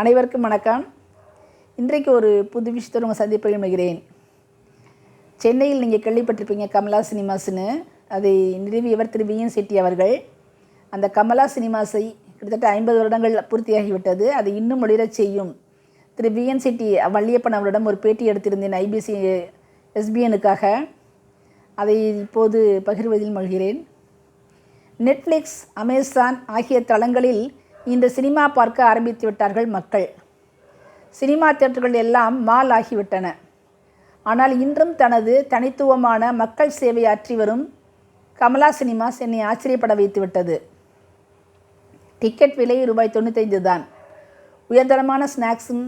அனைவருக்கும் வணக்கம். இன்றைக்கு ஒரு புது விஷயத்தோடு உங்கள் சந்திப்பை விரும்புகிறேன். சென்னையில் நீங்கள் கேள்விப்பட்டிருப்பீங்க கமலா சினிமாஸ்னு அதை நிறுவியவர் திரு விஎன் செட்டி அவர்கள். அந்த கமலா சினிமாஸை கிட்டத்தட்ட ஐம்பது வருடங்கள் பூர்த்தியாகிவிட்டது. அதை இன்னும் ஒளிரச் செய்யும் திரு விஎன் செட்டி வள்ளியப்பன் அவரிடம் ஒரு பேட்டி எடுத்திருந்தேன் ஐபிசி எஸ்பிஎனுக்காக அதை இப்போது பகிர்வதில் மகிழ்கிறேன். நெட்ஃப்ளிக்ஸ் அமேசான் ஆகிய தளங்களில் இந்த சினிமா பார்க்க ஆரம்பித்து விட்டார்கள் மக்கள். சினிமா தியேட்டர்கள் எல்லாம் மால் ஆகிவிட்டன ஆனால் இன்றும் தனது தனித்துவமான மக்கள் சேவை ஆற்றி வரும் கமலா சினிமாஸ் என்னை ஆச்சரியப்பட வைத்துவிட்டது டிக்கெட் விலை ரூபாய் தொண்ணூத்தைந்து தான். உயர்தரமான ஸ்நாக்ஸும்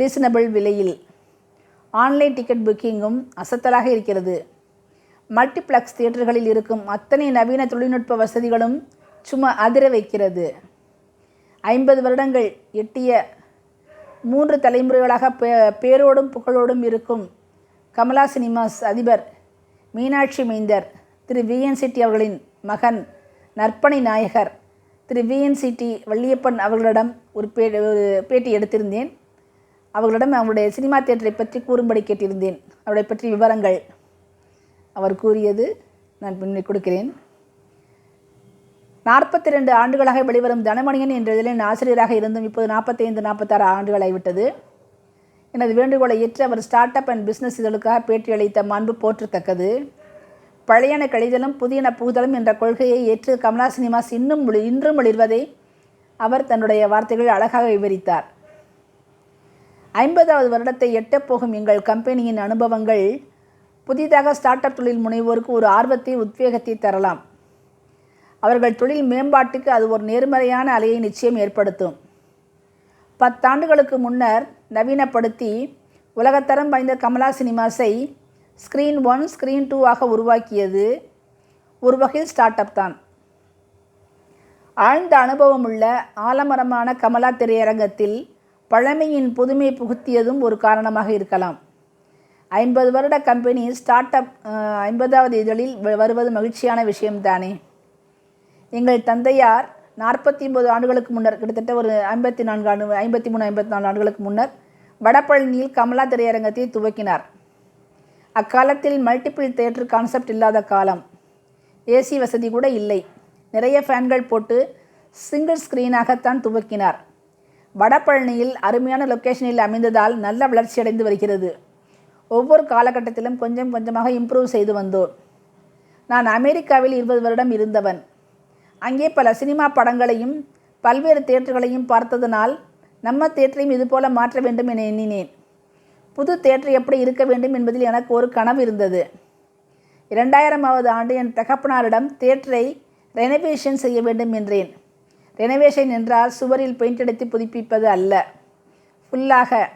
ரீசனபிள் விலையில். ஆன்லைன் டிக்கெட் புக்கிங்கும் அசத்தலாக இருக்கிறது. மல்டிப்ளெக்ஸ் தியேட்டர்களில் இருக்கும் அத்தனை நவீன தொழில்நுட்ப வசதிகளும் சும்மா அதிர வைக்கிறது. ஐம்பது வருடங்கள் எட்டிய மூன்று தலைமுறைகளாக பே பேரோடும் புகழோடும் இருக்கும் கமலா சினிமாஸ் அதிபர் மீனாட்சி மைந்தர் திரு விஎன் சிட்டி அவர்களின் மகன் நற்பணி நாயகர் திரு விஎன் சிட்டி வள்ளியப்பன் அவர்களிடம் ஒரு பே ஒரு பேட்டி எடுத்திருந்தேன். அவர்களிடம் அவருடைய சினிமா தேட்டரை பற்றி கூறும்படி கேட்டிருந்தேன். அவரை பற்றி விவரங்கள் அவர் கூறியது நான் பின்னே கொடுக்கிறேன். நாற்பத்தி ரெண்டு ஆண்டுகளாக வெளிவரும் தனமணியன் என்ற இதழின் ஆசிரியராக இருந்தும் இப்போது நாற்பத்தைந்து நாற்பத்தாறு ஆண்டுகளை விட்டது. எனது வேண்டுகோளை ஏற்று அவர் ஸ்டார்ட் அப் அண்ட் பிஸ்னஸ் இதழுக்காக பேட்டியளித்த மாண்பு போற்றத்தக்கது. பழையன கழிதலும் புதியன புகுதலும் என்ற கொள்கையை ஏற்று கமலா சினிமாஸ் இன்னும் இன்றும் ஒளிர்வதை அவர் தன்னுடைய வார்த்தைகளில் அழகாக விவரித்தார். ஐம்பதாவது வருடத்தை எட்டப்போகும் எங்கள் கம்பெனியின் அனுபவங்கள் புதிதாக ஸ்டார்ட் அப் தொழில் முனைவோருக்கு ஒரு ஆர்வத்தை உத்வேகத்தை தரலாம். அவர்கள் தொழில் மேம்பாட்டுக்கு அது ஒரு நேர்மறையான அலையை நிச்சயம் ஏற்படுத்தும். பத்தாண்டுகளுக்கு முன்னர் நவீனப்படுத்தி உலகத்தரம் வாய்ந்த கமலா சினிமாஸை ஸ்க்ரீன் ஒன் ஸ்க்ரீன் டூ ஆக உருவாக்கியது ஒரு வகையில் ஸ்டார்ட் அப் தான். ஆழ்ந்த அனுபவமுள்ள ஆலமரமான கமலா திரையரங்கத்தில் பழமையின் புதுமை புகுத்தியதும் ஒரு காரணமாக இருக்கலாம். ஐம்பது வருட கம்பெனி ஸ்டார்ட் அப் ஐம்பதாவது இதழில் வருவது மகிழ்ச்சியான விஷயம்தானே. எங்கள் தந்தையார் நாற்பத்தி ஒன்பது ஆண்டுகளுக்கு முன்னர் கிட்டத்தட்ட ஒரு ஐம்பத்தி நான்கு ஆண்டு ஐம்பத்தி மூணு ஐம்பத்தி நாலு ஆண்டுகளுக்கு முன்னர் வடபழனியில் கமலா திரையரங்கத்தை துவக்கினார். அக்காலத்தில் மல்டிபிள் தேட்டர் கான்செப்ட் இல்லாத காலம். ஏசி வசதி கூட இல்லை. நிறைய ஃபேன்கள் போட்டு சிங்கிள் ஸ்க்ரீனாகத்தான் துவக்கினார். வடபழனியில் அருமையான லொக்கேஷனில் அமைந்ததால் நல்ல வளர்ச்சியடைந்து வருகிறது. ஒவ்வொரு காலகட்டத்திலும் கொஞ்சம் கொஞ்சமாக இம்ப்ரூவ் செய்து வந்தோம். நான் அமெரிக்காவில் இருபது வருடம் இருந்தவன். அங்கே பல சினிமா படங்களையும் பல்வேறு தேட்டர்களையும் பார்த்ததனால் நம்ம தேட்டரையும் இதுபோல மாற்ற வேண்டும் என எண்ணினேன். புது தேட்டர் எப்படி இருக்க வேண்டும் என்பதில் எனக்கு ஒரு கனவு இருந்தது. இரண்டாயிரமாவது ஆண்டு என் தகப்பனாரிடம் தேட்டரை ரெனோவேஷன் செய்ய வேண்டும் என்றேன். ரெனோவேஷன் என்றால் சுவரில் பெயிண்ட் அடித்து புதுப்பிப்பது அல்ல. ஃபுல்லாக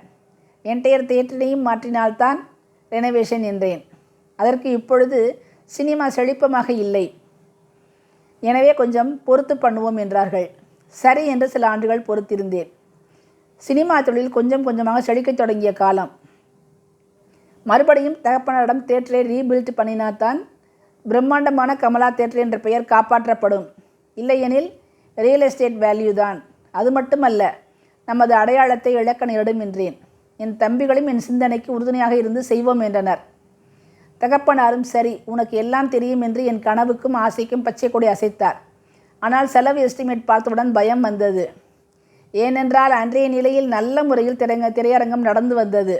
என்டையர் தேட்டரையும் மாற்றினால்தான் ரெனோவேஷன் என்றேன். அதற்கு இப்பொழுது சினிமா செழிப்பமாக இல்லை. எனவே கொஞ்சம் பொறுத்து பண்ணுவோம் என்றார்கள். சரி என்று சில ஆண்டுகள் பொறுத்திருந்தேன். சினிமா தொழில் கொஞ்சம் கொஞ்சமாக செழிக்கத் தொடங்கிய காலம். மறுபடியும் தகப்பனரிடம் தேட்டரை ரீபில்ட் பண்ணினால்தான் பிரம்மாண்டமான கமலா தேட்டர் என்ற பெயர் காப்பாற்றப்படும். இல்லையெனில் ரியல் எஸ்டேட் வேல்யூ தான். அது மட்டுமல்ல நமது அடையாளத்தை இழக்க நேரிடும் என்றேன். என் தம்பிகளும் என் சிந்தனைக்கு உறுதுணையாக இருந்து செய்வோம் என்றனர். தகப்பனாரும் சரி உனக்கு எல்லாம் தெரியும் என்று என் கனவுக்கும் ஆசைக்கும் பச்சை கொடி அசைத்தார். ஆனால் செலவு எஸ்டிமேட் பார்த்தவுடன் பயம் வந்தது. ஏனென்றால் அன்றைய நிலையில் நல்ல முறையில் திரைங்க திரையரங்கம் நடந்து வந்தது.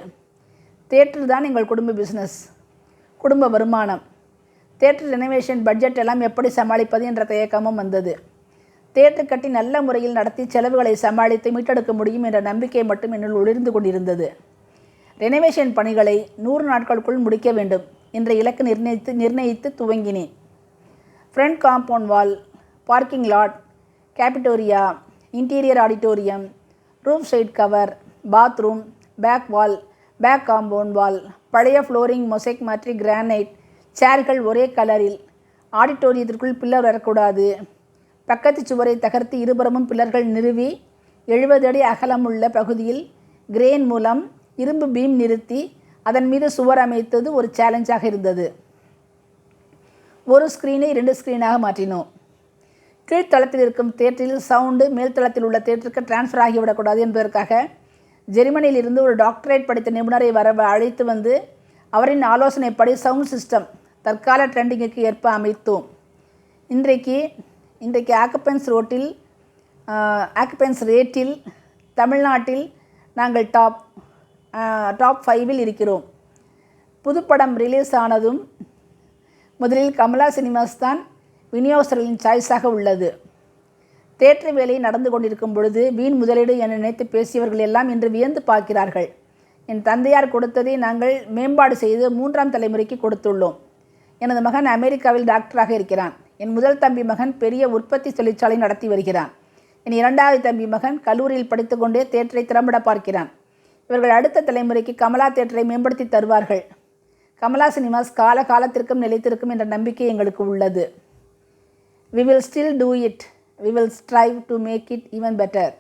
தேட்டர் தான் எங்கள் குடும்ப பிஸ்னஸ் குடும்ப வருமானம். தேட்டர் ரெனோவேஷன் பட்ஜெட் எல்லாம் எப்படி சமாளிப்பது என்ற தயக்கமும் வந்தது. தேட்டர் கட்டி நல்ல முறையில் நடத்தி செலவுகளை சமாளித்து மீட்டெடுக்க முடியும் என்ற நம்பிக்கை மட்டும் என்னுள் ஒளிர்ந்து கொண்டிருந்தது. ரெனோவேஷன் பணிகளை நூறு நாட்களுக்குள் முடிக்க வேண்டும். என்ற இலக்கு நிர்ணயித்து நிர்ணயித்து துவங்கினேன். Front compound wall parking lot கேபிட்டோரியா interior auditorium roof side cover bathroom back wall back compound wall பழைய ஃப்ளோரிங் மொசைக் மாற்றி கிரானைட் சேர்கள் ஒரே கலரில் ஆடிட்டோரியத்திற்குள் பில்லர் வரக்கூடாது. பக்கத்து சுவரை தகர்த்து இருபுறமும் பில்லர்கள் நிறுவி எழுபது அடி அகலமுள்ள பகுதியில் கிரேன் மூலம் இரும்பு பீம் நிறுத்தி அதன் மீது சுவர் அமைத்தது ஒரு சேலஞ்சாக இருந்தது. ஒரு ஸ்க்ரீனை ரெண்டு ஸ்க்ரீனாக மாற்றினோம். கீழ்த்தளத்தில் இருக்கும் தேட்டரில் சவுண்டு மேல்தளத்தில் உள்ள தேட்டருக்கு டிரான்ஸ்ஃபர் ஆகிவிடக்கூடாது என்பதற்காக ஜெர்மனியில் இருந்து ஒரு டாக்டரேட் படித்த நிபுணரை வர அழைத்து வந்து அவரின் ஆலோசனைப்படி சவுண்ட் சிஸ்டம் தற்கால ட்ரெண்டிங்குக்கு ஏற்ப அமைத்தோம். இன்றைக்கு இன்றைக்கு ஆக்குபென்ஸ் ரோட்டில் ஆக்குபென்ஸ் ரேட்டில் தமிழ்நாட்டில் நாங்கள் டாப் டாப் ஃபைவில் இருக்கிறோம். புதுப்படம் ரிலீஸ் ஆனதும் முதலில் கமலா சினிமாஸ் தான் விநியோகஸ்தர்களின் சாய்ஸாக உள்ளது. தேட்டர் வேலை நடந்து கொண்டிருக்கும் பொழுது வீண் முதலீடு என நினைத்து பேசியவர்கள் எல்லாம் இன்று வியந்து பார்க்கிறார்கள். என் தந்தையார் கொடுத்ததை நாங்கள் மேம்பாடு செய்து மூன்றாம் தலைமுறைக்கு கொடுத்துள்ளோம். எனது மகன் அமெரிக்காவில் டாக்டராக இருக்கிறான். என் முதல் தம்பி மகன் பெரிய உற்பத்தி தொழிற்சாலை நடத்தி வருகிறான். என் இரண்டாவது தம்பி மகன் கல்லூரியில் படித்துக்கொண்டே தேட்டரை திறம்பட பார்க்கிறான். இவர்கள் அடுத்த தலைமுறைக்கு கமலா தேட்டரை மேம்படுத்தி தருவார்கள். கமலா சினிமாஸ் கால காலத்திற்கும் நிலைத்திருக்கும் என்ற நம்பிக்கை எங்களுக்கு உள்ளது. We will still do it we will strive to make it even better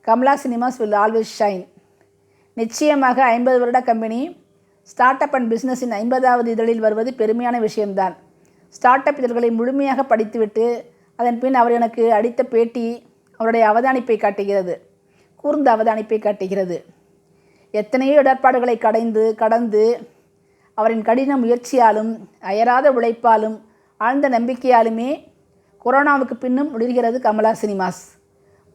Kamala cinemas will always shine நிச்சயமாக ஐம்பது வருட கம்பெனி ஸ்டார்ட் அப் அண்ட் பிஸ்னஸின் ஐம்பதாவது இதழில் வருவது பெருமையான விஷயம்தான். ஸ்டார்ட் அப் இதழ்களை முழுமையாக படித்துவிட்டு அதன் பின் அவர் எனக்கு அடித்த பேட்டி அவருடைய அவதானிப்பை காட்டுகிறது. கூர்ந்த அவதானிப்பை காட்டுகிறது. எத்தனையோ இடர்பாடுகளை கடைந்து கடந்து அவரின் கடின முயற்சியாலும் அயராத உழைப்பாலும் ஆழ்ந்த நம்பிக்கையாலுமே கொரோனாவுக்கு பின்னும் முடிகிறது கமலா சினிமாஸ்.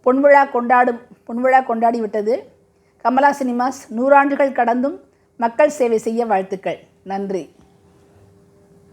பொன்விழா கொண்டாடும் பொன்விழா கொண்டாடி விட்டது கமலா சினிமாஸ். நூறாண்டுகள் கடந்தும் மக்கள் சேவை செய்ய வாழ்த்துக்கள். நன்றி.